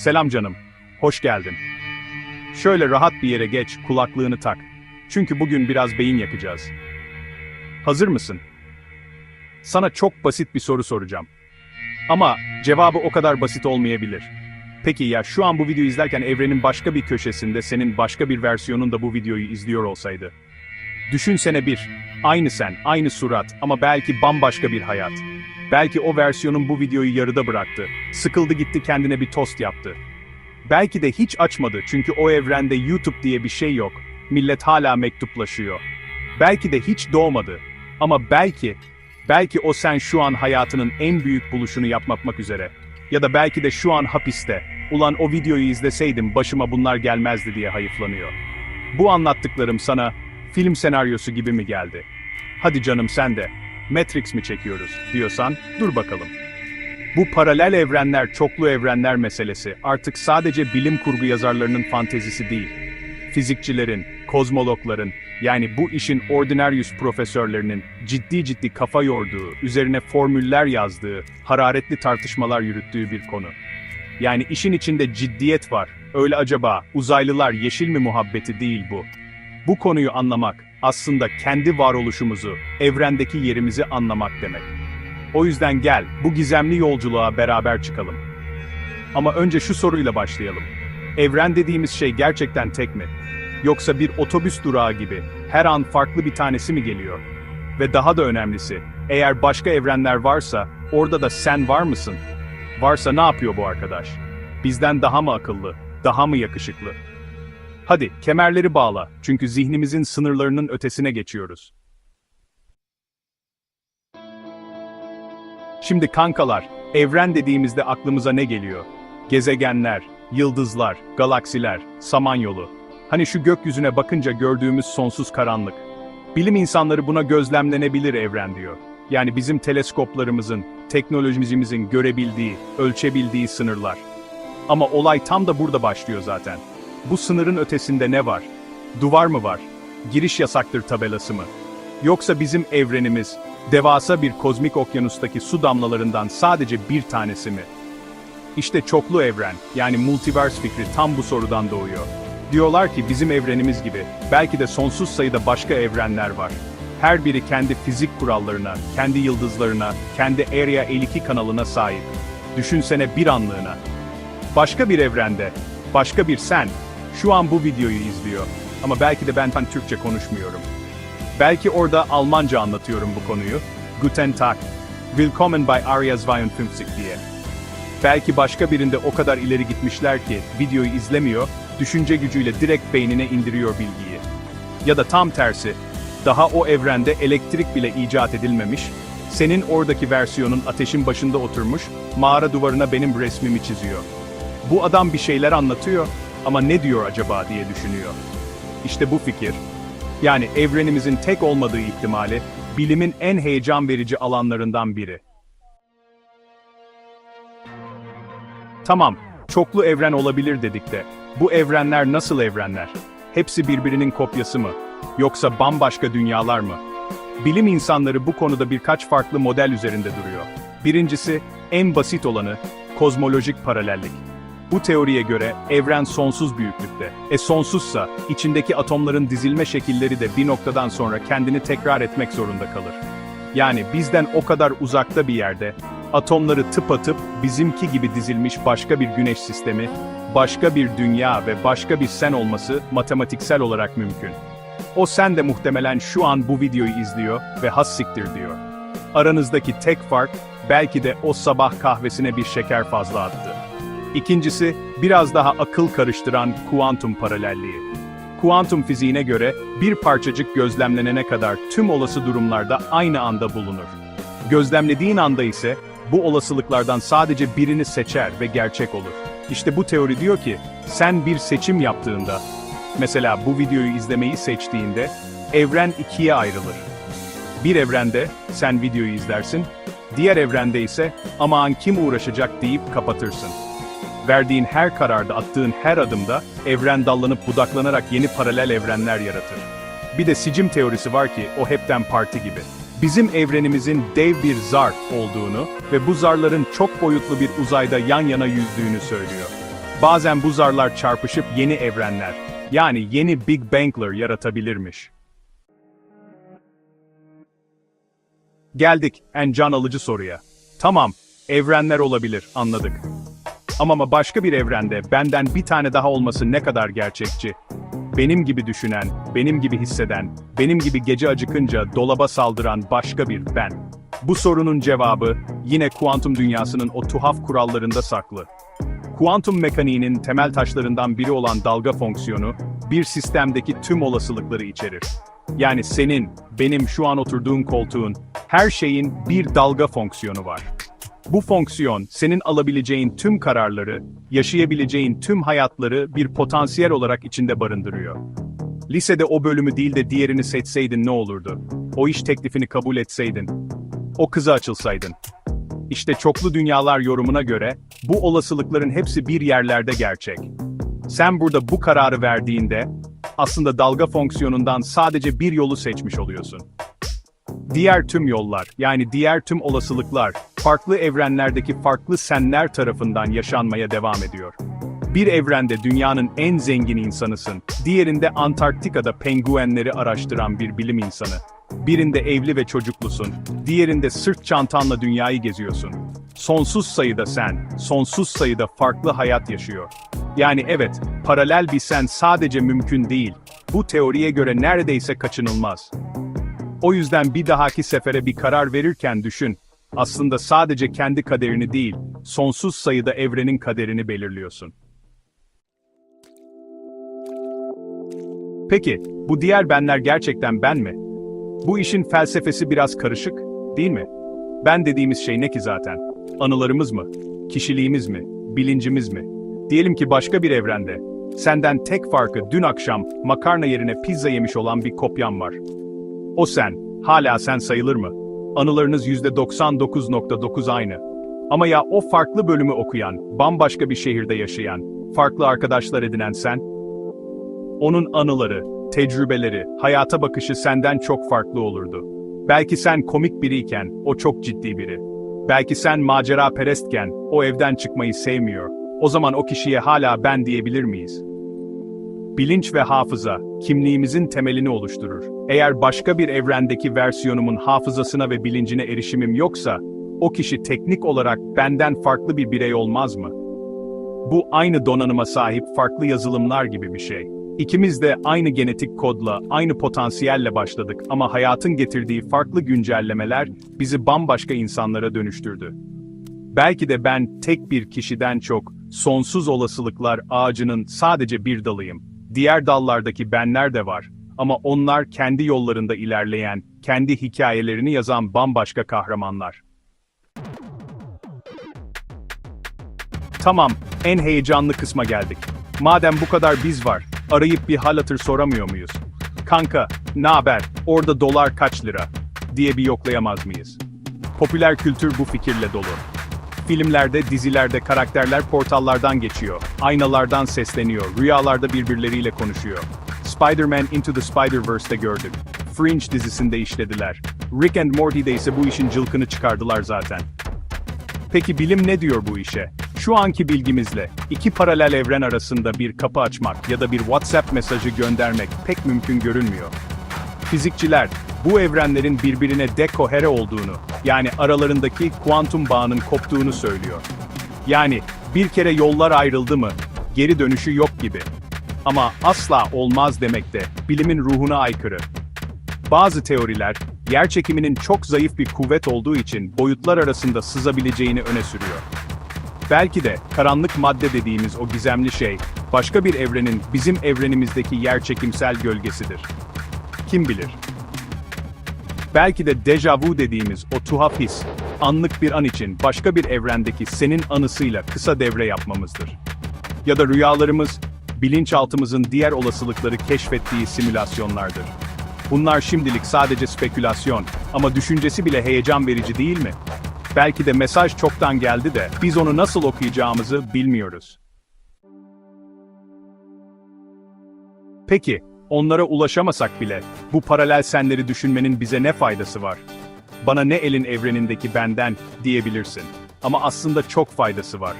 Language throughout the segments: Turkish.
Selam canım. Hoş geldin. Şöyle rahat bir yere geç, kulaklığını tak. Çünkü bugün biraz beyin yakacağız. Hazır mısın? Sana çok basit bir soru soracağım. Ama cevabı o kadar basit olmayabilir. Peki ya şu an bu videoyu izlerken evrenin başka bir köşesinde senin başka bir versiyonun da bu videoyu izliyor olsaydı? Düşünsene bir, aynı sen, aynı surat ama belki bambaşka bir hayat. Belki o versiyonun bu videoyu yarıda bıraktı. Sıkıldı gitti kendine bir tost yaptı. Belki de hiç açmadı çünkü o evrende YouTube diye bir şey yok. Millet hala mektuplaşıyor. Belki de hiç doğmadı. Ama belki, belki o sen şu an hayatının en büyük buluşunu yapmak üzere. Ya da belki de şu an hapiste. Ulan o videoyu izleseydim başıma bunlar gelmezdi diye hayıflanıyor. Bu anlattıklarım sana film senaryosu gibi mi geldi? Hadi canım sen de. Matrix mi çekiyoruz diyorsan dur bakalım. Bu paralel evrenler, çoklu evrenler meselesi artık sadece bilim kurgu yazarlarının fantezisi değil. Fizikçilerin, kozmologların, yani bu işin ordinarius profesörlerinin ciddi ciddi kafa yorduğu, üzerine formüller yazdığı, hararetli tartışmalar yürüttüğü bir konu. Yani işin içinde ciddiyet var. Öyle acaba uzaylılar yeşil mi muhabbeti değil bu. Bu konuyu anlamak aslında kendi varoluşumuzu, evrendeki yerimizi anlamak demek. O yüzden gel, bu gizemli yolculuğa beraber çıkalım. Ama önce şu soruyla başlayalım. Evren dediğimiz şey gerçekten tek mi? Yoksa bir otobüs durağı gibi her an farklı bir tanesi mi geliyor? Ve daha da önemlisi, eğer başka evrenler varsa orada da sen var mısın? Varsa ne yapıyor bu arkadaş? Bizden daha mı akıllı, daha mı yakışıklı? Hadi kemerleri bağla çünkü zihnimizin sınırlarının ötesine geçiyoruz. Şimdi kankalar, evren dediğimizde aklımıza ne geliyor? Gezegenler, yıldızlar, galaksiler, samanyolu. Hani şu gökyüzüne bakınca gördüğümüz sonsuz karanlık. Bilim insanları buna gözlemlenebilir evren diyor. Yani bizim teleskoplarımızın, teknolojimizin görebildiği, ölçebildiği sınırlar. Ama olay tam da burada başlıyor zaten. Bu sınırın ötesinde ne var? Duvar mı var? Giriş yasaktır tabelası mı? Yoksa bizim evrenimiz, devasa bir kozmik okyanustaki su damlalarından sadece bir tanesi mi? İşte çoklu evren, yani multiverse fikri tam bu sorudan doğuyor. Diyorlar ki bizim evrenimiz gibi, belki de sonsuz sayıda başka evrenler var. Her biri kendi fizik kurallarına, kendi yıldızlarına, kendi Area 52 kanalına sahip. Düşünsene bir anlığına. Başka bir evrende, başka bir sen, şu an bu videoyu izliyor. Ama belki de ben, ben Türkçe konuşmuyorum. Belki orada Almanca anlatıyorum bu konuyu. Guten Tag. Willkommen bei Arya 52 diye. Belki başka birinde o kadar ileri gitmişler ki videoyu izlemiyor, düşünce gücüyle direkt beynine indiriyor bilgiyi. Ya da tam tersi, daha o evrende elektrik bile icat edilmemiş, senin oradaki versiyonun ateşin başında oturmuş, mağara duvarına benim resmimi çiziyor. Bu adam bir şeyler anlatıyor ama ne diyor acaba diye düşünüyor. İşte bu fikir. Yani evrenimizin tek olmadığı ihtimali, bilimin en heyecan verici alanlarından biri. Tamam, çoklu evren olabilir dedik de, bu evrenler nasıl evrenler? Hepsi birbirinin kopyası mı? Yoksa bambaşka dünyalar mı? Bilim insanları bu konuda birkaç farklı model üzerinde duruyor. Birincisi, en basit olanı, kozmolojik paralellik. Bu teoriye göre evren sonsuz büyüklükte. E sonsuzsa, içindeki atomların dizilme şekilleri de bir noktadan sonra kendini tekrar etmek zorunda kalır. Yani bizden o kadar uzakta bir yerde, atomları tıpatıp bizimki gibi dizilmiş başka bir güneş sistemi, başka bir dünya ve başka bir sen olması matematiksel olarak mümkün. O sen de muhtemelen şu an bu videoyu izliyor ve has siktir diyor. Aranızdaki tek fark, belki de o sabah kahvesine bir şeker fazla attı. İkincisi, biraz daha akıl karıştıran kuantum paralelliği. Kuantum fiziğine göre bir parçacık gözlemlenene kadar tüm olası durumlarda aynı anda bulunur. Gözlemlediğin anda ise bu olasılıklardan sadece birini seçer ve gerçek olur. İşte bu teori diyor ki, sen bir seçim yaptığında, mesela bu videoyu izlemeyi seçtiğinde, evren ikiye ayrılır. Bir evrende sen videoyu izlersin, diğer evrende ise aman kim uğraşacak deyip kapatırsın. Verdiğin her kararda, attığın her adımda evren dallanıp budaklanarak yeni paralel evrenler yaratır. Bir de sicim teorisi var ki o hepten parti gibi. Bizim evrenimizin dev bir zar olduğunu ve bu zarların çok boyutlu bir uzayda yan yana yüzdüğünü söylüyor. bazen bu zarlar çarpışıp yeni evrenler, yani yeni Big Bang'ler yaratabilirmiş. Geldik en can alıcı soruya. Tamam, evrenler olabilir, anladık. Ama başka bir evrende benden bir tane daha olması ne kadar gerçekçi? Benim gibi düşünen, benim gibi hisseden, benim gibi gece acıkınca dolaba saldıran başka bir ben. Bu sorunun cevabı yine kuantum dünyasının o tuhaf kurallarında saklı. Kuantum mekaniğinin temel taşlarından biri olan dalga fonksiyonu, bir sistemdeki tüm olasılıkları içerir. Yani senin, benim şu an oturduğum koltuğun, her şeyin bir dalga fonksiyonu var. Bu fonksiyon, senin alabileceğin tüm kararları, yaşayabileceğin tüm hayatları bir potansiyel olarak içinde barındırıyor. Lisede o bölümü değil de diğerini seçseydin ne olurdu? O iş teklifini kabul etseydin. O kıza açılsaydın. İşte çoklu dünyalar yorumuna göre, bu olasılıkların hepsi bir yerlerde gerçek. Sen burada bu kararı verdiğinde, aslında dalga fonksiyonundan sadece bir yolu seçmiş oluyorsun. Diğer tüm yollar, yani diğer tüm olasılıklar, farklı evrenlerdeki farklı senler tarafından yaşanmaya devam ediyor. Bir evrende dünyanın en zengin insanısın, diğerinde Antarktika'da penguenleri araştıran bir bilim insanı. Birinde evli ve çocuklusun, diğerinde sırt çantanla dünyayı geziyorsun. Sonsuz sayıda sen, sonsuz sayıda farklı hayat yaşıyor. Yani evet, paralel bir sen sadece mümkün değil. Bu teoriye göre neredeyse kaçınılmaz. O yüzden bir dahaki sefere bir karar verirken düşün. Aslında sadece kendi kaderini değil, sonsuz sayıda evrenin kaderini belirliyorsun. Peki, bu diğer benler gerçekten ben mi? Bu işin felsefesi biraz karışık, değil mi? Ben dediğimiz şey ne ki zaten? Anılarımız mı? Kişiliğimiz mi? Bilincimiz mi? Diyelim ki başka bir evrende, senden tek farkı dün akşam makarna yerine pizza yemiş olan bir kopyan var. O sen, hala sen sayılır mı? Anılarınız %99.9 aynı. Ama ya o farklı bölümü okuyan, bambaşka bir şehirde yaşayan, farklı arkadaşlar edinen sen? Onun anıları, tecrübeleri, hayata bakışı senden çok farklı olurdu. Belki sen komik biriyken, o çok ciddi biri. Belki sen macera perestken, o evden çıkmayı sevmiyor. O zaman o kişiye hala ben diyebilir miyiz? Bilinç ve hafıza, kimliğimizin temelini oluşturur. Eğer başka bir evrendeki versiyonumun hafızasına ve bilincine erişimim yoksa, o kişi teknik olarak benden farklı bir birey olmaz mı? Bu aynı donanıma sahip farklı yazılımlar gibi bir şey. İkimiz de aynı genetik kodla, aynı potansiyelle başladık ama hayatın getirdiği farklı güncellemeler bizi bambaşka insanlara dönüştürdü. Belki de ben tek bir kişiden çok, sonsuz olasılıklar ağacının sadece bir dalıyım. Diğer dallardaki benler de var. Ama onlar kendi yollarında ilerleyen, kendi hikayelerini yazan bambaşka kahramanlar. Tamam, en heyecanlı kısma geldik. Madem bu kadar biz var, arayıp bir hal hatır soramıyor muyuz? Kanka, ne haber? Orada dolar kaç lira? diye bir yoklayamaz mıyız? Popüler kültür bu fikirle dolu. Filmlerde, dizilerde karakterler portallardan geçiyor, aynalardan sesleniyor, rüyalarda birbirleriyle konuşuyor. Spider-Man Into the Spider-Verse'de gördük. Fringe dizisinde işlediler. Rick and Morty'de ise bu işin cılkını çıkardılar zaten. Peki bilim ne diyor bu işe? Şu anki bilgimizle, iki paralel evren arasında bir kapı açmak ya da bir WhatsApp mesajı göndermek pek mümkün görünmüyor. Fizikçiler, bu evrenlerin birbirine dekohere olduğunu, yani aralarındaki kuantum bağının koptuğunu söylüyor. Yani, bir kere yollar ayrıldı mı, geri dönüşü yok gibi. Ama asla olmaz demek de, bilimin ruhuna aykırı. Bazı teoriler, yer çekiminin çok zayıf bir kuvvet olduğu için boyutlar arasında sızabileceğini öne sürüyor. Belki de karanlık madde dediğimiz o gizemli şey, başka bir evrenin bizim evrenimizdeki yerçekimsel gölgesidir. Kim bilir? Belki de deja vu dediğimiz o tuhaf his, anlık bir an için başka bir evrendeki senin anısıyla kısa devre yapmamızdır. Ya da rüyalarımız, bilinçaltımızın diğer olasılıkları keşfettiği simülasyonlardır. Bunlar şimdilik sadece spekülasyon ama düşüncesi bile heyecan verici değil mi? Belki de mesaj çoktan geldi de biz onu nasıl okuyacağımızı bilmiyoruz. Peki, onlara ulaşamasak bile bu paralel senleri düşünmenin bize ne faydası var? Bana ne elin evrenindeki benden diyebilirsin. Ama aslında çok faydası var.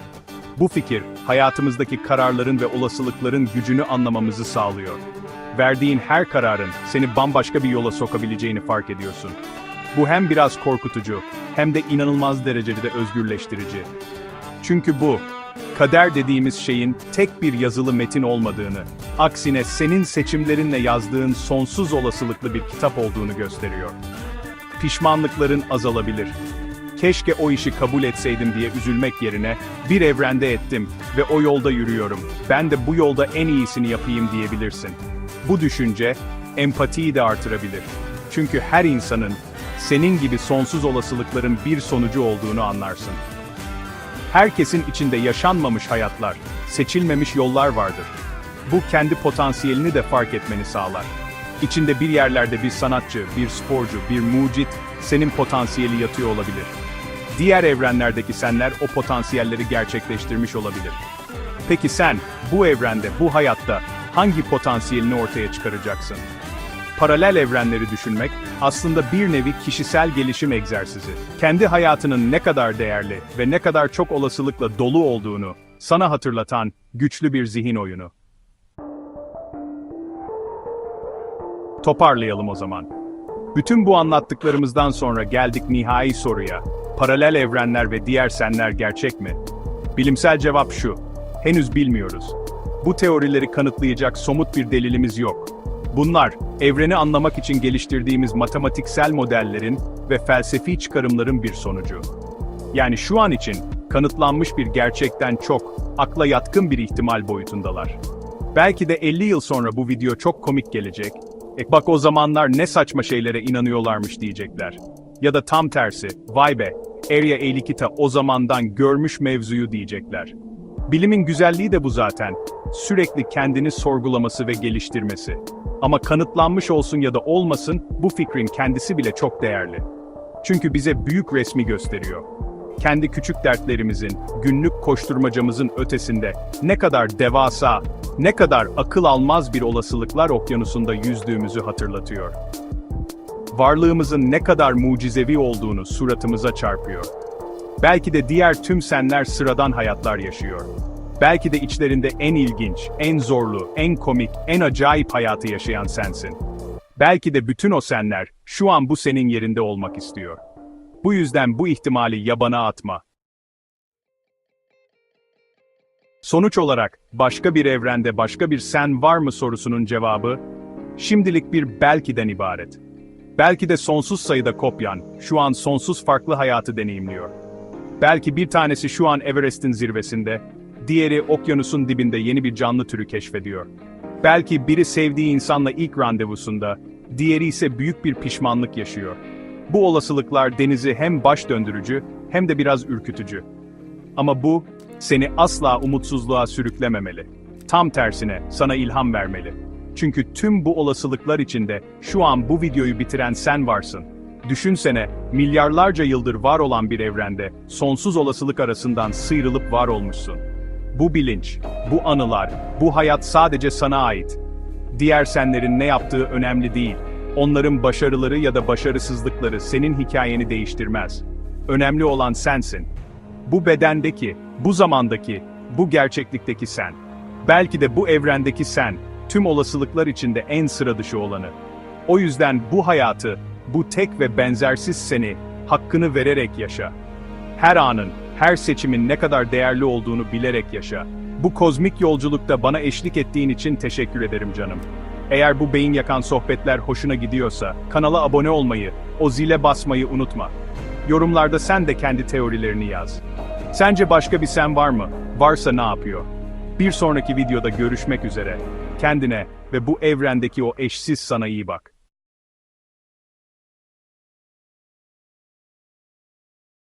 Bu fikir, hayatımızdaki kararların ve olasılıkların gücünü anlamamızı sağlıyor. Verdiğin her kararın seni bambaşka bir yola sokabileceğini fark ediyorsun. Bu hem biraz korkutucu, hem de inanılmaz derecede özgürleştirici. Çünkü bu, kader dediğimiz şeyin tek bir yazılı metin olmadığını, aksine senin seçimlerinle yazdığın sonsuz olasılıklı bir kitap olduğunu gösteriyor. Pişmanlıkların azalabilir. Keşke o işi kabul etseydim diye üzülmek yerine, bir evrende ettim ve o yolda yürüyorum. Ben de bu yolda en iyisini yapayım diyebilirsin. Bu düşünce, empatiyi de artırabilir. Çünkü her insanın, senin gibi sonsuz olasılıkların bir sonucu olduğunu anlarsın. Herkesin içinde yaşanmamış hayatlar, seçilmemiş yollar vardır. Bu kendi potansiyelini de fark etmeni sağlar. İçinde bir yerlerde bir sanatçı, bir sporcu, bir mucit, senin potansiyeli yatıyor olabilir. Diğer evrenlerdeki senler o potansiyelleri gerçekleştirmiş olabilir. Peki sen, bu evrende, bu hayatta hangi potansiyelini ortaya çıkaracaksın? Paralel evrenleri düşünmek, aslında bir nevi kişisel gelişim egzersizi. Kendi hayatının ne kadar değerli ve ne kadar çok olasılıkla dolu olduğunu sana hatırlatan güçlü bir zihin oyunu. Toparlayalım o zaman. Bütün bu anlattıklarımızdan sonra geldik nihai soruya. Paralel evrenler ve diğer senler gerçek mi? Bilimsel cevap şu. Henüz bilmiyoruz. Bu teorileri kanıtlayacak somut bir delilimiz yok. Bunlar, evreni anlamak için geliştirdiğimiz matematiksel modellerin ve felsefi çıkarımların bir sonucu. Yani şu an için, kanıtlanmış bir gerçekten çok, akla yatkın bir ihtimal boyutundalar. Belki de 50 yıl sonra bu video çok komik gelecek, bak o zamanlar ne saçma şeylere inanıyorlarmış diyecekler. Ya da tam tersi, vay be, Area 52 o zamandan görmüş mevzuyu diyecekler. Bilimin güzelliği de bu zaten. Sürekli kendini sorgulaması ve geliştirmesi. Ama kanıtlanmış olsun ya da olmasın, bu fikrin kendisi bile çok değerli. Çünkü bize büyük resmi gösteriyor. Kendi küçük dertlerimizin, günlük koşturmacamızın ötesinde ne kadar devasa, ne kadar akıl almaz bir olasılıklar okyanusunda yüzdüğümüzü hatırlatıyor. Varlığımızın ne kadar mucizevi olduğunu suratımıza çarpıyor. Belki de diğer tüm senler sıradan hayatlar yaşıyor. Belki de içlerinde en ilginç, en zorlu, en komik, en acayip hayatı yaşayan sensin. Belki de bütün o senler, şu an bu senin yerinde olmak istiyor. Bu yüzden bu ihtimali yabana atma. Sonuç olarak, başka bir evrende başka bir sen var mı sorusunun cevabı, şimdilik bir belkiden ibaret. Belki de sonsuz sayıda kopyan, şu an sonsuz farklı hayatı deneyimliyor. Belki bir tanesi şu an Everest'in zirvesinde, diğeri okyanusun dibinde yeni bir canlı türü keşfediyor. Belki biri sevdiği insanla ilk randevusunda, diğeri ise büyük bir pişmanlık yaşıyor. Bu olasılıklar denizi hem baş döndürücü hem de biraz ürkütücü. Ama bu, seni asla umutsuzluğa sürüklememeli. Tam tersine sana ilham vermeli. Çünkü tüm bu olasılıklar içinde şu an bu videoyu bitiren sen varsın. Düşünsene, milyarlarca yıldır var olan bir evrende sonsuz olasılık arasından sıyrılıp var olmuşsun. Bu bilinç, bu anılar, bu hayat sadece sana ait. Diğer senlerin ne yaptığı önemli değil. Onların başarıları ya da başarısızlıkları senin hikayeni değiştirmez. Önemli olan sensin. Bu bedendeki, bu zamandaki, bu gerçeklikteki sen. Belki de bu evrendeki sen, tüm olasılıklar içinde en sıra dışı olanı. O yüzden bu hayatı, bu tek ve benzersiz seni, hakkını vererek yaşa. Her anın, her seçimin ne kadar değerli olduğunu bilerek yaşa. Bu kozmik yolculukta bana eşlik ettiğin için teşekkür ederim canım. Eğer bu beyin yakan sohbetler hoşuna gidiyorsa, kanala abone olmayı, o zile basmayı unutma. Yorumlarda sen de kendi teorilerini yaz. Sence başka bir sen var mı? Varsa ne yapıyor? Bir sonraki videoda görüşmek üzere. Kendine ve bu evrendeki o eşsiz sana iyi bak.